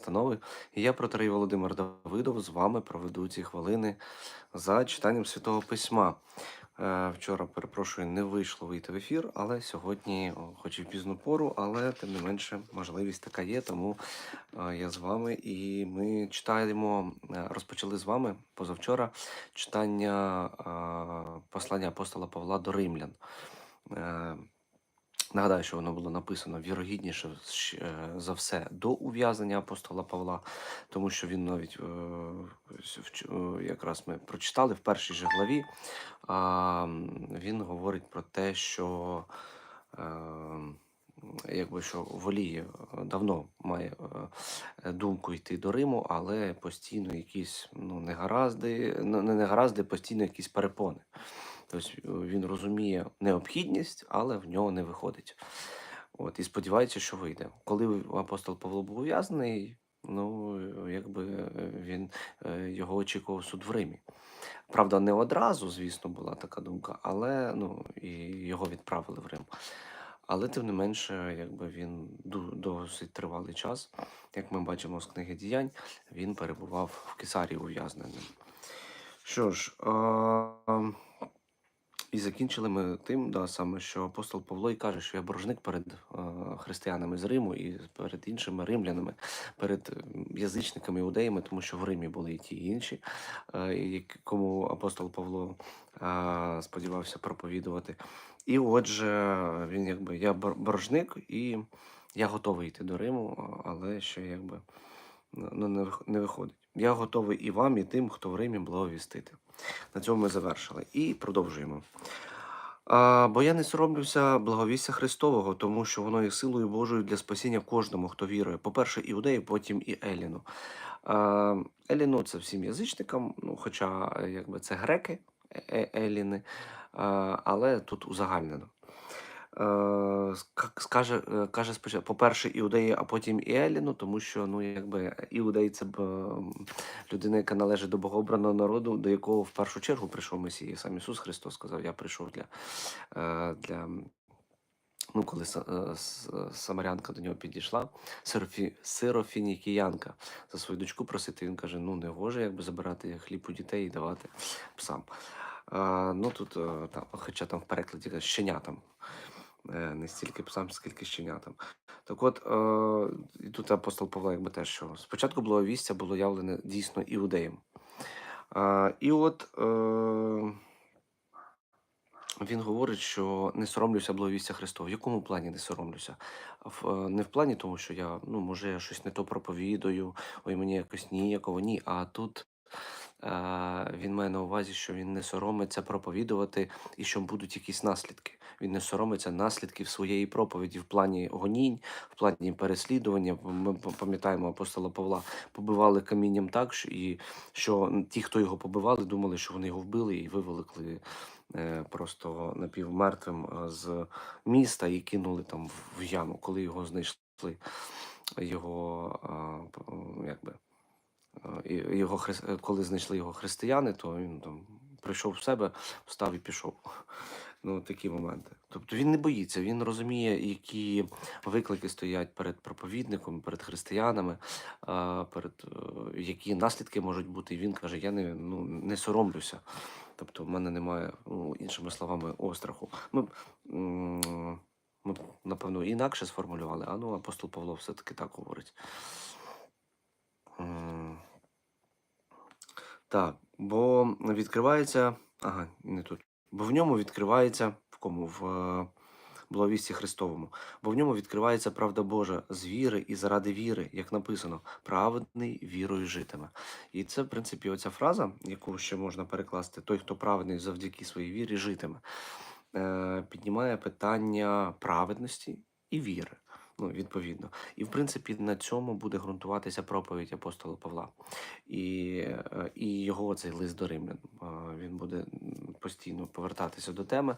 настанови. І я, протерей Володимир Давидов, з вами проведу ці хвилини за читанням Святого Письма. Е, Вчора, перепрошую, не вийшло вийти в ефір, але сьогодні, хоч і в пізну пору, але тим не менше можливість така є, тому е, я з вами. І ми читаємо, е, розпочали з вами позавчора читання послання апостола Павла до римлян. Е, Нагадаю, що воно було написано вірогідніше е, за все до ув'язнення апостола Павла, тому що він навіть е, е, якраз ми прочитали в першій же главі. Він говорить про те, що е, якби що воліє е, давно має е, думку йти до Риму, але постійно якісь ну, негаразди, не негаразди, постійно якісь перепони. Тобто він розуміє необхідність, але в нього не виходить. От, і сподівається, що вийде. Коли апостол Павло був ув'язнений, ну якби е, він його очікував суд в Римі. Правда, не одразу, звісно, була така думка, але ну і його відправили в Рим. Але тим не менше, якби він досить тривалий час, як ми бачимо з книги діянь, він перебував в Кесарії ув'язненим. Що ж, а, і закінчили ми тим, да, саме, що апостол Павло і каже, що я боржник перед християнами з Риму і перед іншими римлянами, перед язичниками, іудеями, тому що в Римі були і ті і інші, е, кому апостол Павло сподівався проповідувати. І отже, він якби я боржник, і я готовий йти до Риму, але ще якби ну, не, виходить. Я готовий і вам, і тим, хто в Римі благовістити. На цьому ми завершили. І продовжуємо. А, бо я не соромлюся благовістя Христового, тому що воно є силою Божою для спасіння кожному, хто вірує. По-перше, іудею, потім і Еліну. А, Еліну це всім язичникам, ну, хоча якби це греки, е- Еліни, але тут узагальнено. Е, скаже, е, каже по-перше, іудеї, а потім і Еліну, тому що ну, якби іудей це б людина, яка належить до богообраного народу, до якого в першу чергу прийшов Месія. Сам Ісус Христос сказав: Я прийшов для, е, для ну, коли е, е, самарянка до нього підійшла, сирофі, сирофінікіянка за свою дочку просити. Він каже: ну не гоже, якби забирати хліб у дітей і давати псам. Ну тут, там, хоча там в перекладі щенятам. Е, Не стільки псам, скільки щенятам. Так от, і тут апостол Павло якби теж що спочатку благовістя було явлене дійсно іудеям. І от е, він говорить, що не соромлюся благовістя Христова. В якому плані не соромлюся? Е, не в плані тому, що я, ну, може, я щось не то проповідую, ой, мені якось ніяково, ні. А тут він має на увазі, що він не соромиться проповідувати і що будуть якісь наслідки. Він не соромиться наслідків своєї проповіді в плані гонінь, в плані переслідування. Ми пам'ятаємо апостола Павла, побивали камінням так, і, що ті, хто його побивали, думали, що вони його вбили і виволокли е, просто напівмертвим е, з міста і кинули там в, яму, коли його знайшли. Його якби його е, коли знайшли його християни, то він там прийшов в себе, встав і пішов. Ну, такі моменти. Тобто він не боїться, він розуміє, які виклики стоять перед проповідником, перед християнами, перед е, які наслідки можуть бути. І він каже: Я не, ну, не соромлюся. Тобто, в мене немає, ну, іншими словами, остраху. Ми, ми напевно, інакше сформулювали, а ну, апостол Павло все-таки так говорить. Так, бо відкривається. Ага, не тут. Бо в ньому відкривається в кому? В е, благовісті Христовому. Бо в ньому відкривається правда Божа з віри і заради віри, як написано, праведний вірою житиме. І це, в принципі, оця фраза, яку ще можна перекласти: той, хто праведний завдяки своїй вірі житиме, е, піднімає питання праведності і віри. Ну, відповідно. І в принципі на цьому буде ґрунтуватися проповідь апостола Павла. І, е, і його цей лист до римлян. Е, Він буде постійно повертатися до теми е,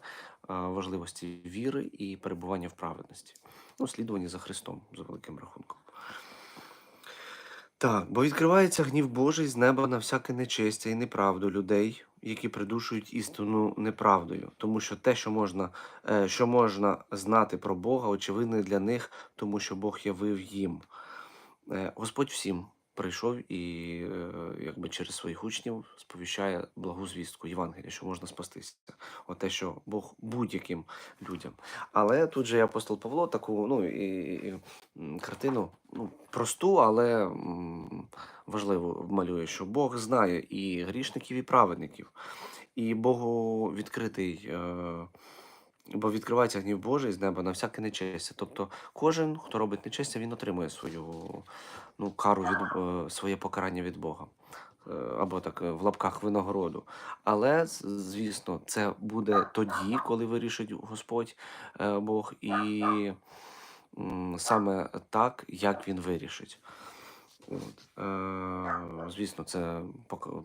важливості віри і перебування в праведності. Ну, слідування за Христом, за великим рахунком. Так, бо відкривається гнів Божий з неба на всяке нечестя і неправду людей, які придушують істину неправдою, тому що те, що можна, е, що можна знати про Бога, очевидне для них, тому що Бог явив їм. Е, Господь всім прийшов і е, якби через своїх учнів сповіщає благу звістку Євангелія, що можна спастися. От те, що Бог будь-яким людям. Але тут же апостол Павло таку ну, і, і, картину ну, просту, але м, важливу малює, що Бог знає і грішників, і праведників. І Богу відкритий. Е, Бо відкривається гнів Божий з неба на всяке нечестя. Тобто кожен, хто робить нечестя, він отримує свою ну, кару від е, своє покарання від Бога. Е, Або так е, в лапках винагороду. Але, звісно, це буде тоді, коли вирішить Господь Бог, і саме так, як він вирішить. Звісно, це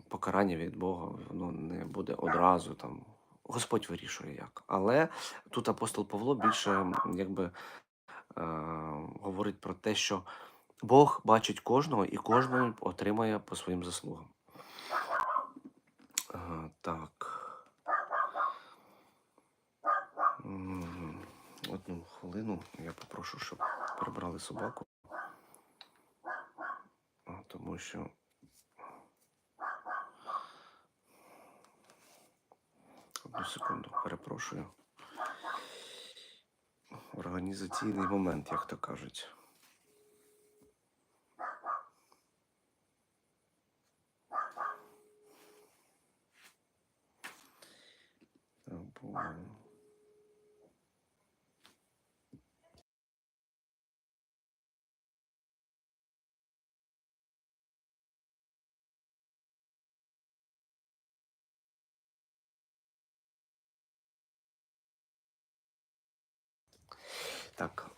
покарання від Бога, воно не буде одразу там. Господь вирішує як. Але тут апостол Павло більше якби е, говорить про те, що Бог бачить кожного і кожного отримає по своїм заслугам. Е, так. Одну хвилину я попрошу, щоб прибрали собаку. Тому що Одну секунду, перепрошую. Організаційний момент, як то кажуть. Або... Так,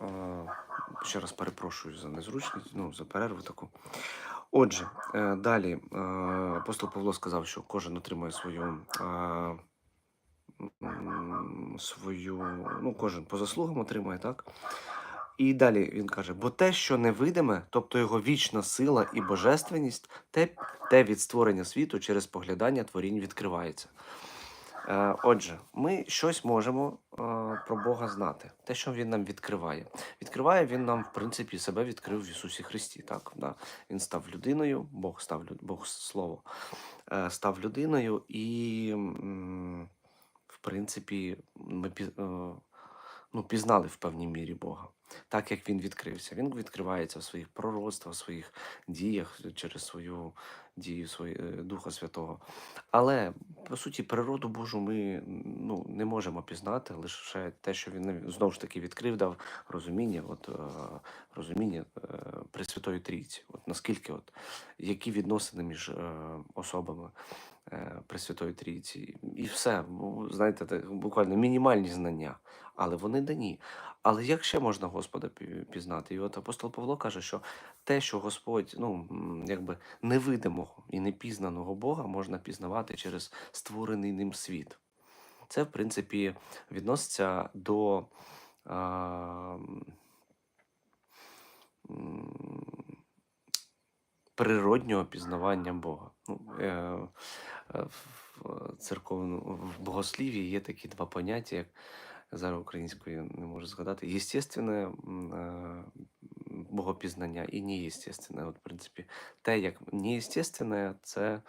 ще раз перепрошую за незручність, ну, за перерву таку. Отже, е, далі е, апостол Павло сказав, що кожен отримує свою, е, свою, ну, кожен по заслугам отримує, так? І далі він каже: бо те, що невидиме, тобто його вічна сила і божественність, те, те від створення світу через поглядання творінь відкривається. Е, Отже, ми щось можемо е, про Бога знати, те, що Він нам відкриває. Відкриває Він нам, в принципі, себе відкрив в Ісусі Христі. Так? Він став людиною, Бог став люд- Бог Слово, е, став людиною, і, в принципі, ми ну, пізнали в певній мірі Бога. Так як він відкрився. Він відкривається в своїх пророцтвах, в своїх діях через свою дію свої, е, Духа Святого. Але по суті, природу Божу ми ну, не можемо пізнати, лише те, що він знову ж таки відкрив, дав розуміння, от, е, розуміння е, Пресвятої Трійці. От наскільки, от, які відносини між е, особами е, Пресвятої Трійці. І все, знаєте, так, буквально мінімальні знання, але вони дані. Але як ще можна Господа пізнати? І от апостол Павло каже, що те, що Господь, ну, якби невидимого і непізнаного Бога можна пізнавати через створений ним світ. Це, в принципі, відноситься до а, природнього пізнавання Бога. Ну, е, е, в церковному в богослів'ї є такі два поняття, як зараз українською не можу згадати, єстественне е, богопізнання і неєстественне. От, в принципі, те, як неєстественне, це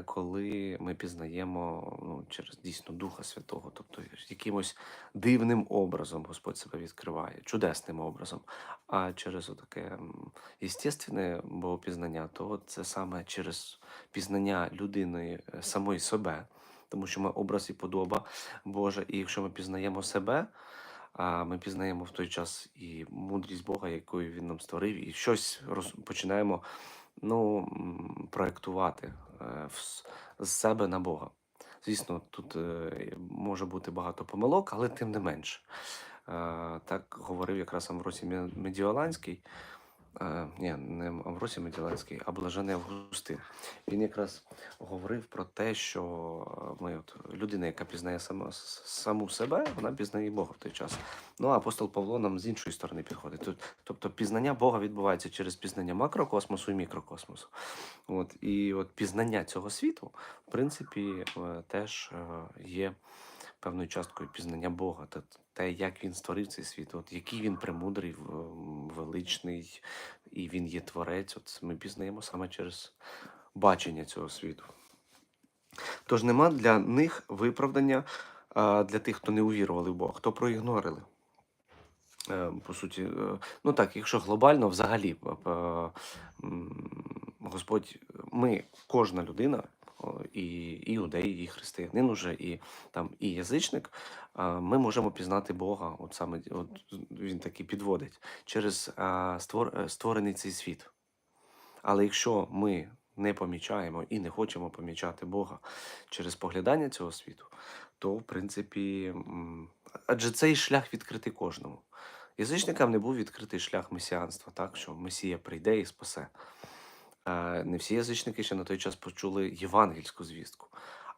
коли ми пізнаємо ну, через дійсно Духа Святого, тобто якимось дивним образом Господь себе відкриває, чудесним образом. А через отаке м, єстественне богопізнання, то це саме через пізнання людини е, самої себе, тому що ми образ і подоба Божа, і якщо ми пізнаємо себе, а ми пізнаємо в той час і мудрість Бога, якою Він нам створив, і щось роз... починаємо ну, проектувати е, з себе на Бога. Звісно, тут е, може бути багато помилок, але тим не менш. Е, Так говорив якраз Амвросій Ме- Медіоланський. Ні, не Амвросій Медіоланський, а Блажений Августин. Він якраз говорив про те, що ми, от, людина, яка пізнає сама, саму себе, вона пізнає Бога в той час. Ну а апостол Павло нам з іншої сторони підходить. Тобто пізнання Бога відбувається через пізнання макрокосмосу і мікрокосмосу. От, і от пізнання цього світу, в принципі, е, теж е, є певною часткою пізнання Бога. Те, як він створив цей світ, от який він премудрий, величний, і він є творець. От ми пізнаємо саме через бачення цього світу. Тож нема для них виправдання для тих, хто не увірували в Бога, хто проігнорили. Е, По суті, е, ну так, якщо глобально, взагалі, е, Господь, ми, кожна людина, і іудей, і християнин уже, і там і язичник, ми можемо пізнати Бога. От саме от він таки підводить через створ, е, створений цей світ. Але якщо ми не помічаємо і не хочемо помічати Бога через поглядання цього світу, то в принципі, адже цей шлях відкритий кожному. Язичникам не був відкритий шлях месіанства, так що Месія прийде і спасе. Е, Не всі язичники ще на той час почули євангельську звістку.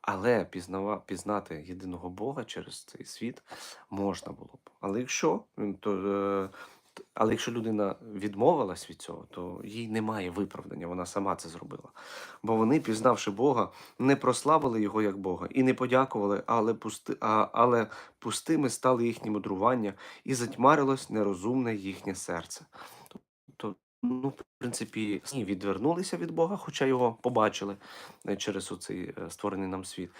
Але пізнава, пізнати єдиного Бога через цей світ можна було б. Але якщо, то, е, але якщо людина відмовилась від цього, то їй немає виправдання, вона сама це зробила. Бо вони, пізнавши Бога, не прославили його як Бога і не подякували, але, пусти, а, але пустими стали їхні мудрування, і затьмарилось нерозумне їхнє серце. Ну, в принципі, відвернулися від Бога, хоча його побачили е, через оцей е, створений нам світ.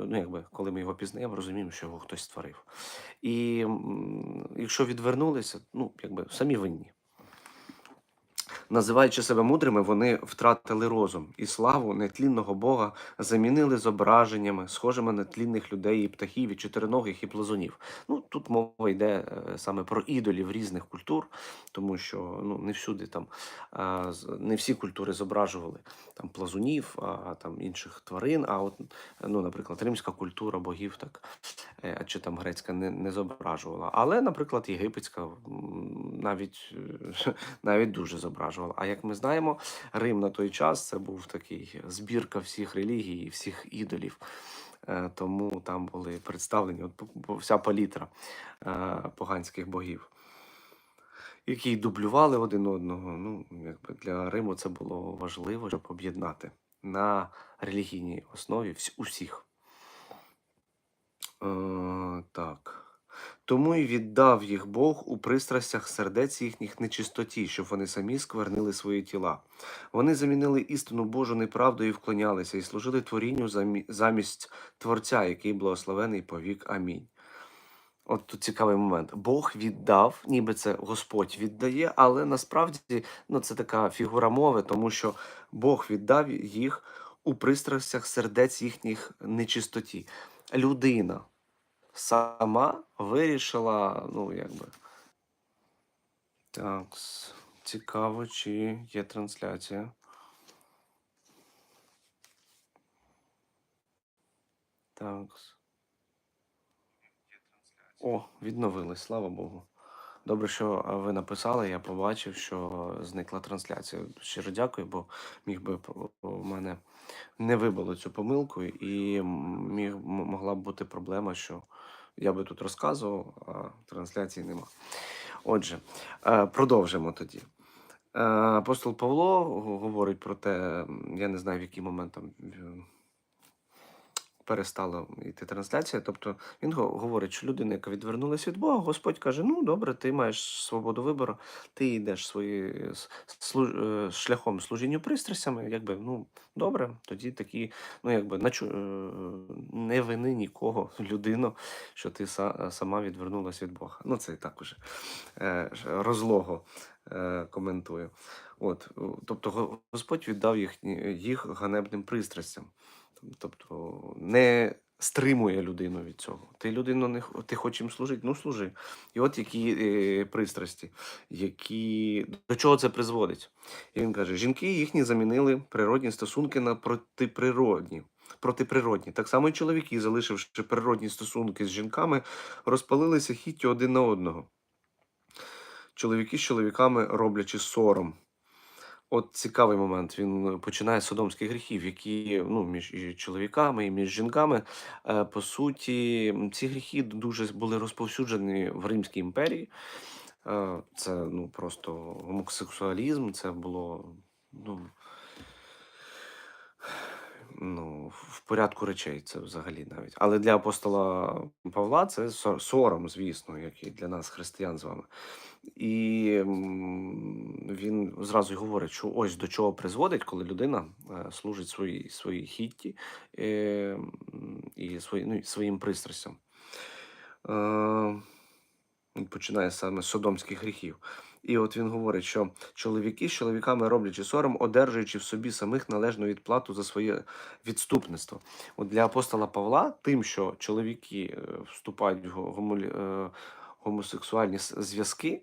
Ну, якби, коли ми його пізнаємо, розуміємо, що його хтось створив. І якщо відвернулися, ну, якби самі винні. Називаючи себе мудрими, вони втратили розум і славу нетлінного Бога замінили зображеннями, схожими на тлінних людей і птахів, і чотириногих, і плазунів. Ну тут мова йде е, саме про ідолів різних культур, тому що ну не всюди там не всі культури зображували там плазунів, а там інших тварин. А от, ну, наприклад, римська культура богів так е, чи там грецька не, не зображувала. Але, наприклад, єгипетська навіть, е, навіть дуже зображувала. А як ми знаємо, Рим на той час це був такий збірка всіх релігій, і всіх ідолів. Е, Тому там були представлені от, вся палітра е, поганських богів, які дублювали один одного. Ну, якби для Риму це було важливо, щоб об'єднати на релігійній основі усіх. Е, так. Тому й віддав їх Бог у пристрастях сердець їхніх нечистоті, щоб вони самі сквернили свої тіла. Вони замінили істину Божу неправдою і вклонялися, і служили творінню замість Творця, який благословений повік. Амінь. От тут цікавий момент. Бог віддав, ніби це Господь віддає, але насправді ну, це така фігура мови, тому що Бог віддав їх у пристрастях сердець їхніх нечистоті. Людина сама вирішила, ну якби. Так, цікаво, чи є трансляція. Так. О, відновилась, слава Богу. Добре, що ви написали, я побачив, що зникла трансляція. Щиро дякую, бо міг би п- у мене не вибило цю помилку, і міг, могла б бути проблема, що я би тут розказував, а трансляції нема. Отже, е, продовжимо тоді. Е, Апостол Павло говорить про те, я не знаю, в який момент там в- перестала йти трансляція. Тобто він говорить, що людина, яка відвернулася від Бога, Господь каже: Ну, добре, ти маєш свободу вибору, ти йдеш свої с- слу- е, шляхом служінню пристрастями, якби ну добре, тоді такі, ну якби начу, е, не вини нікого, людину, що ти сама відвернулася від Бога. Ну, це так уже е, розлого е, коментую. От, тобто Господь віддав їх, їх ганебним пристрастям. Тобто не стримує людину від цього. Ти людину не ти хочеш їм служити, ну служи. І от які е, пристрасті, які до чого це призводить. І він каже: жінки їхні замінили природні стосунки на протиприродні. Протиприродні. Так само і чоловіки, залишивши природні стосунки з жінками, розпалилися хіттю один на одного. Чоловіки з чоловіками роблячи сором. От цікавий момент. Він починає з содомських гріхів, які ну, між чоловіками і між жінками. Е, по суті, ці гріхи дуже були розповсюджені в Римській імперії. Е, це ну, просто гомосексуалізм, це було ну, ну, в порядку речей. Це взагалі навіть. Але для апостола Павла це сором, звісно, як і для нас, християн з вами. І він зразу й говорить, що ось до чого призводить, коли людина е, служить своїй своїй хітті е, і свої, ну, своїм пристрастям. Е, починає саме з содомських гріхів. І от він говорить, що чоловіки з чоловіками роблячи сором, одержуючи в собі самих належну відплату за своє відступництво. От для апостола Павла, тим, що чоловіки е, вступають в е, гомосексуальні зв'язки,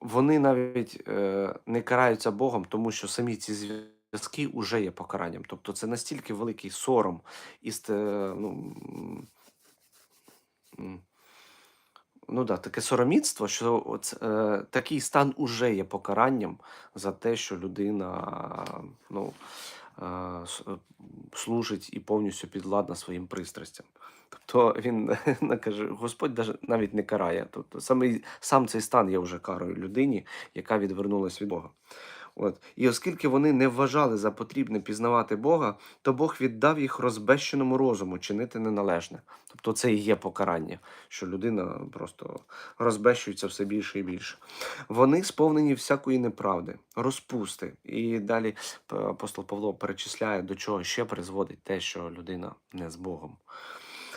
вони навіть е, не караються Богом, тому що самі ці зв'язки вже є покаранням. Тобто це настільки великий сором і ну, ну да, таке сороміцтво, що от, е, такий стан уже є покаранням за те, що людина ну, е, е, служить і повністю підладна своїм пристрастям. Тобто він не каже, Господь навіть не карає. Тобто саме, сам цей стан є вже карою людині, яка відвернулась від Бога. От. І оскільки вони не вважали за потрібне пізнавати Бога, то Бог віддав їх розбещеному розуму чинити неналежне. Тобто це і є покарання, що людина просто розбещується все більше і більше. Вони сповнені всякої неправди, розпусти. І далі апостол Павло перечисляє, до чого ще призводить те, що людина не з Богом.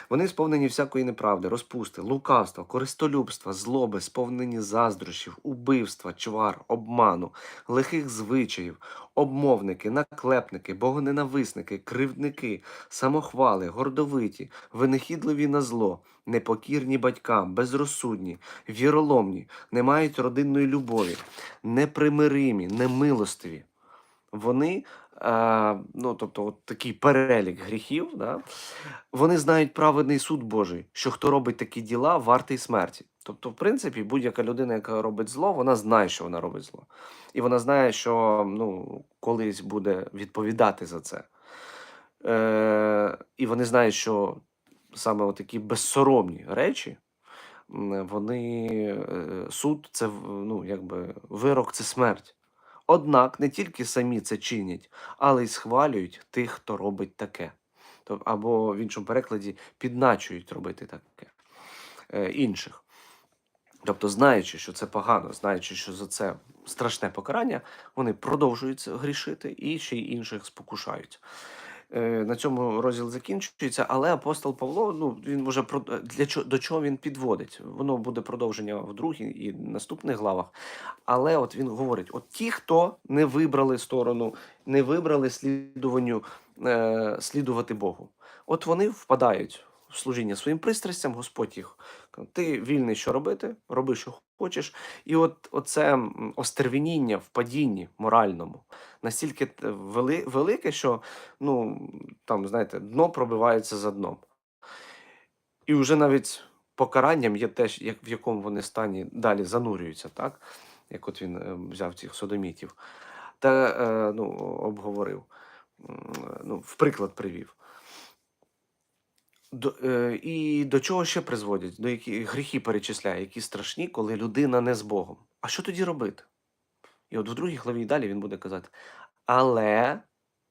Вони сповнені всякої неправди, розпусти, лукавства, користолюбства, злоби, сповнені заздрощів, убивства, чвар, обману, лихих звичаїв, обмовники, наклепники, богоненависники, кривдники, самохвали, гордовиті, винахідливі на зло, непокірні батькам, безрозсудні, віроломні, не мають родинної любові, непримиримі, немилостиві. Вони, е, ну тобто, от такий перелік гріхів, да, вони знають праведний суд Божий, що хто робить такі діла, вартий смерті. Тобто, в принципі, будь-яка людина, яка робить зло, вона знає, що вона робить зло. І вона знає, що ну, колись буде відповідати за це. Е, і вони знають, що саме такі безсоромні речі, вони е, суд це ну, якби вирок це смерть. Однак не тільки самі це чинять, але й схвалюють тих, хто робить таке. Або в іншому перекладі підначують робити таке е, інших. Тобто, знаючи, що це погано, знаючи, що за це страшне покарання, вони продовжують грішити і ще й інших спокушають. Е, На цьому розділ закінчується, але апостол Павло, ну він може про для чого до чого він підводить. Воно буде продовження в другій і наступних главах. Але от він говорить: от ті, хто не вибрали сторону, не вибрали слідуванню, е, слідувати Богу, от вони впадають в служіння своїм пристрастям, Господь їх. Ти вільний, що робити, роби, що хочеш. І от оце остервініння в падінні моральному настільки вели, велике, що ну, там, знаєте, дно пробивається за дном. І вже навіть покаранням є те, як, в якому вони стані далі занурюються, так? Як от він е, взяв цих содомітів, та е, ну, обговорив, ну, в приклад привів. До, е, і до чого ще призводять? До які гріхи перечисляє, які страшні, коли людина не з Богом. А що тоді робити? І от в другій главі і далі він буде казати: але,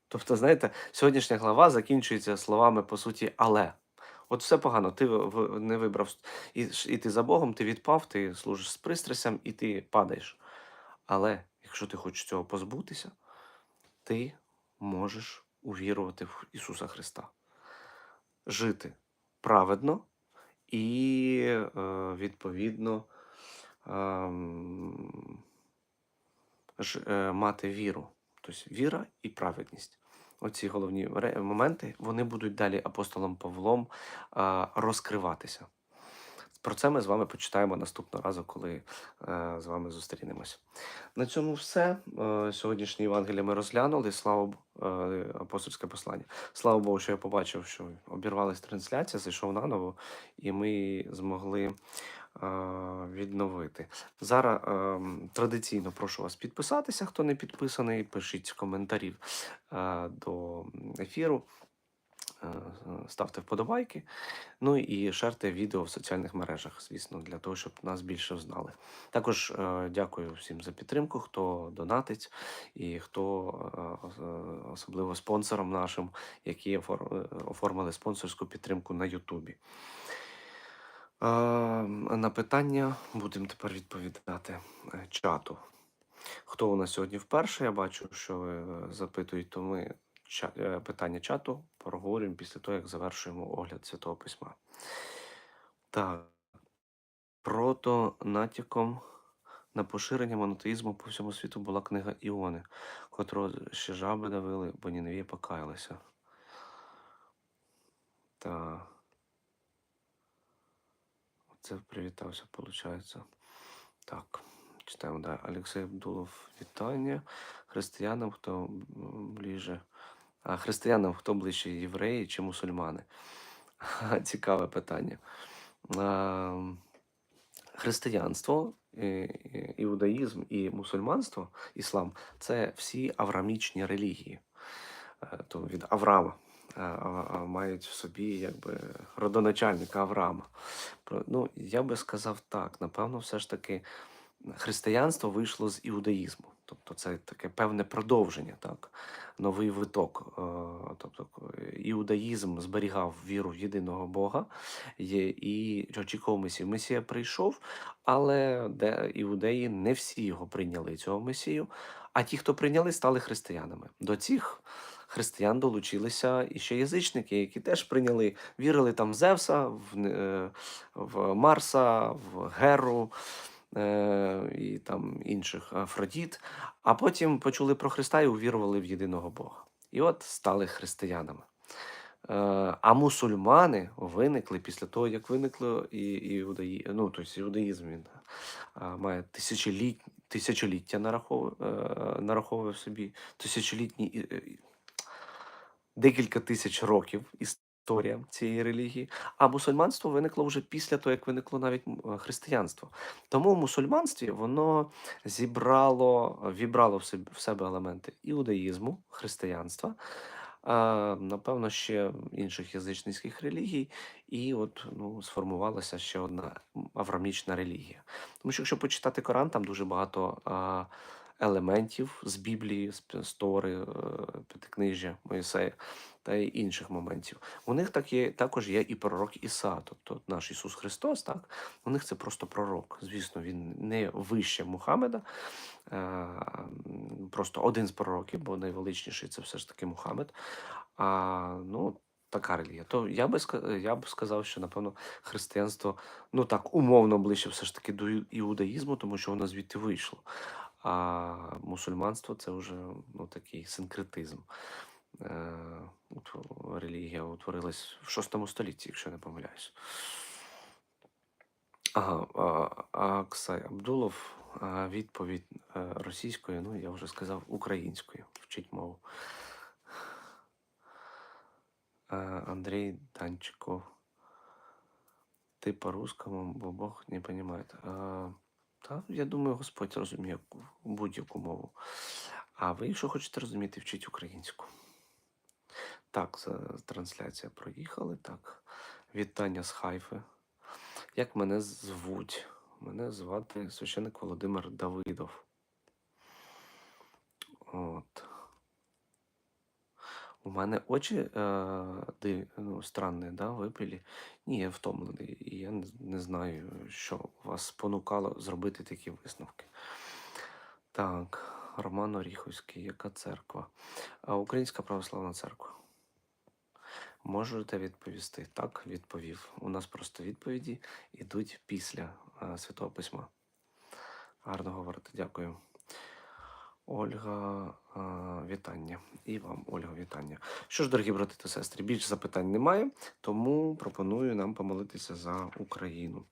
тобто, знаєте, сьогоднішня глава закінчується словами по суті, але. От все погано, ти не вибрав і, ш- іти за Богом, ти відпав, ти служиш з пристрастям і ти падаєш. Але якщо ти хочеш цього позбутися, ти можеш увірувати в Ісуса Христа, жити праведно і е, відповідно ем, е, мати віру. Тобто віра і праведність. Оці головні моменти вони будуть далі апостолом Павлом розкриватися. Про це ми з вами почитаємо наступного разу, коли е, з вами зустрінемось. На цьому все. Е, сьогоднішнє Євангеліє ми розглянули. Слава е, апостольське послання. Слава Богу, що я побачив, що обірвалась трансляція, зайшов наново, і ми змогли е, відновити. Зараз ем, традиційно прошу вас підписатися, хто не підписаний, пишіть коментарів е, до ефіру. Е, ставте вподобайки. Ну і шерте відео в соціальних мережах, звісно, для того, щоб нас більше знали. Також е, дякую всім за підтримку, хто донатить і хто е, ос- особливо спонсорам нашим, які оформили спонсорську підтримку на Ютубі. На питання будемо тепер відповідати чату. Хто у нас сьогодні вперше? Я бачу, що ви запитують, то ми питання чату проговорюємо після того, як завершуємо огляд Святого Письма. Так, прото натяком на поширення монотеїзму по всьому світу була книга Іони, котру ще жаби давили, бо Ніневія покаялися. Так. Це привітався, виходить. Так, читаємо далі. Олексій Абдулов, вітання. Християнам, хто м, ближче. Християнам, хто ближче євреї чи мусульмани? Цікаве питання. Християнство, іудаїзм і мусульманство, іслам це всі аврамічні релігії. Е, То від Авраама. Мають в собі якби родоначальника Авраама. Ну, я би сказав так. Напевно, все ж таки християнство вийшло з іудаїзму. Тобто це таке певне продовження, так, новий виток. Е, Тобто іудаїзм зберігав віру в єдиного Бога і очікував Месію. Месія прийшов, але де іудеї не всі його прийняли, цього Месію. А ті, хто прийняли, стали християнами. До цих християн долучилися і ще язичники, які теж прийняли, вірили там в Зевса, в, е, в Марса, в Геру і там інших Афродіт, а потім почули про Христа і увірували в єдиного Бога. І от стали християнами. Е, А мусульмани виникли після того, як виникло і, іудаї... ну, тобто іудаїзм він е, має тисячоліт... тисячоліття нараховує, е, нараховує в собі тисячолітні і- і- декілька тисяч років історія цієї релігії. А мусульманство виникло вже після того, як виникло навіть е, християнство. Тому в мусульманстві воно зібрало, вібрало в себе, елементи іудаїзму, християнства, напевно, ще інших язичницьких релігій, і от ну, сформувалася ще одна аврамічна релігія. Тому що якщо почитати Коран, там дуже багато елементів з Біблії, з, Тори, е, П'ятикнижжя, Моїсея та й інших моментів. У них так є, також є і пророк Іса, тобто наш Ісус Христос, так? У них це просто пророк. Звісно, він не вище Мухаммеда, е, просто один з пророків, бо найвеличніший це все ж таки Мухаммед. А, ну, така релігія. То я би, я б сказав, що, напевно, християнство, ну так, умовно ближче все ж таки до іудаїзму, тому що воно звідти вийшло. А мусульманство це вже ну, такий синкретизм. Е, релігія утворилась в VI столітті, якщо не помиляюсь. Ага, Аксай Абдулов, відповідь е, російською, ну я вже сказав українською. Вчить мову. Е, Андрій Данчиков. Ти по-русскому, бо Бог не розуміє. Та, я думаю, Господь розуміє будь-яку мову. А ви, якщо хочете розуміти, вчіть українську. Так, трансляція проїхали. Так. Вітання з Хайфи. Як мене звуть? Мене звати священник Володимир Давидов. От. У мене очі е, див, ну, странні, да, випилі. Ні, я втомлений. І я не знаю, що вас спонукало зробити такі висновки. Так, Роман Оріховський, яка церква? Українська православна церква. Можете відповісти? Так, відповів. У нас просто відповіді йдуть після е, Святого Письма. Гарно говорити, дякую. Ольга, е, вітання. І вам, Ольга, вітання. Що ж, дорогі брати та сестри, більше запитань немає, тому пропоную нам помолитися за Україну,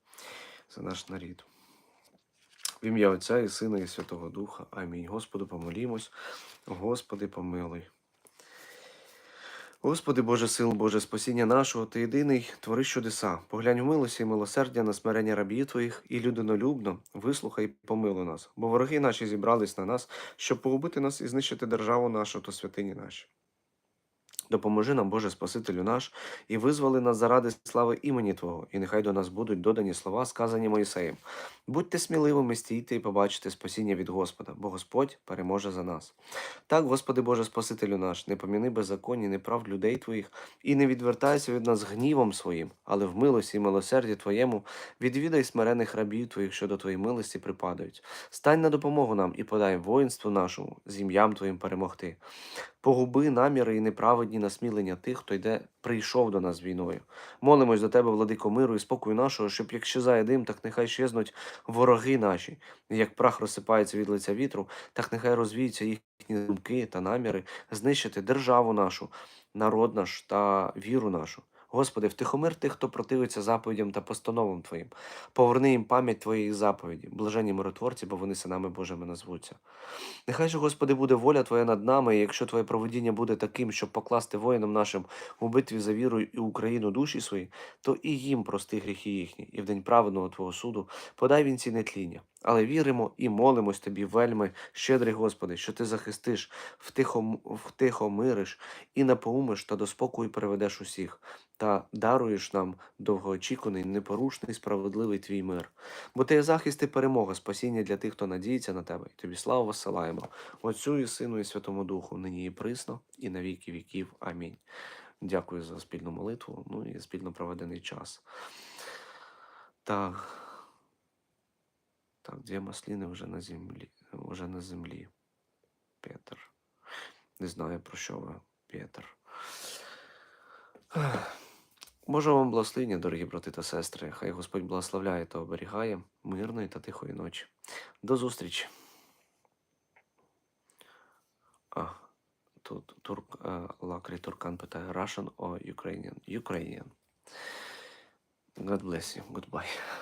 за наш нарід. В ім'я Отця і Сина, і Святого Духа. Амінь. Господу помолімось. Господи, помилуй. Господи Боже сил, Боже спасіння нашого, Ти єдиний, твори чудеса. Поглянь в милості і милосердя на смирення рабів Твоїх і людинолюбно вислухай і помилуй нас, бо вороги наші зібрались на нас, щоб погубити нас і знищити державу нашу та святині наші. Допоможи нам, Боже Спасителю наш, і визволи нас заради слави імені Твого, і нехай до нас будуть додані слова, сказані Моїсеєм. Будьте сміливими, стійте і побачите спасіння від Господа, бо Господь переможе за нас. Так, Господи Боже Спасителю наш, не поміни беззаконні, неправд людей Твоїх, і не відвертайся від нас гнівом своїм, але в милості і милосерді Твоєму відвідай смирених рабів Твоїх, що до Твоєї милості припадають. Стань на допомогу нам і подай воїнству нашому з ім'ям Твоїм перемогти. Погуби наміри і неправедні насмілення тих, хто йде, прийшов до нас війною. Молимось до Тебе, владико миру і спокою нашого, щоб як щезає дим, так нехай щезнуть вороги наші. І Як прах розсипається від лиця вітру, так нехай розвіються їхні думки та наміри знищити державу нашу, народ наш та віру нашу. Господи, втихомир тих, хто противиться заповідям та постановам Твоїм. Поверни їм пам'ять Твоєї заповіді, блажені миротворці, бо вони синами Божими назвуться. Нехай же, Господи, буде воля Твоя над нами, і якщо Твоє проведіння буде таким, щоб покласти воїнам нашим у битві за віру і Україну душі свої, то і їм прости гріхи їхні, і в день праведного Твого суду подай вінці нетління. Але віримо і молимось Тобі, вельми, щедрий Господи, що Ти захистиш, втихом, втихомириш і напоумиш та до спокою приведеш усіх, та даруєш нам довгоочікуваний, непорушний, справедливий Твій мир. Бо ти є захист і перемога, спасіння для тих, хто надіється на тебе. І тобі славу висилаємо, Отцю і Сину, і Святому Духу, нині і присно, і на віки віків. Амінь. Дякую за спільну молитву, ну і спільно проведений час. Так. Так, дві масліни вже на землі. Вже на землі. Петр. Не знаю, про що ви, Петр. Боже вам благословення, дорогі брати та сестри. Хай Господь благословляє та оберігає мирної та тихої ночі. До зустрічі. А, тут турк, е, Лакрі Туркан питає Russian or Ukrainian? Ukrainian. God bless you. Goodbye.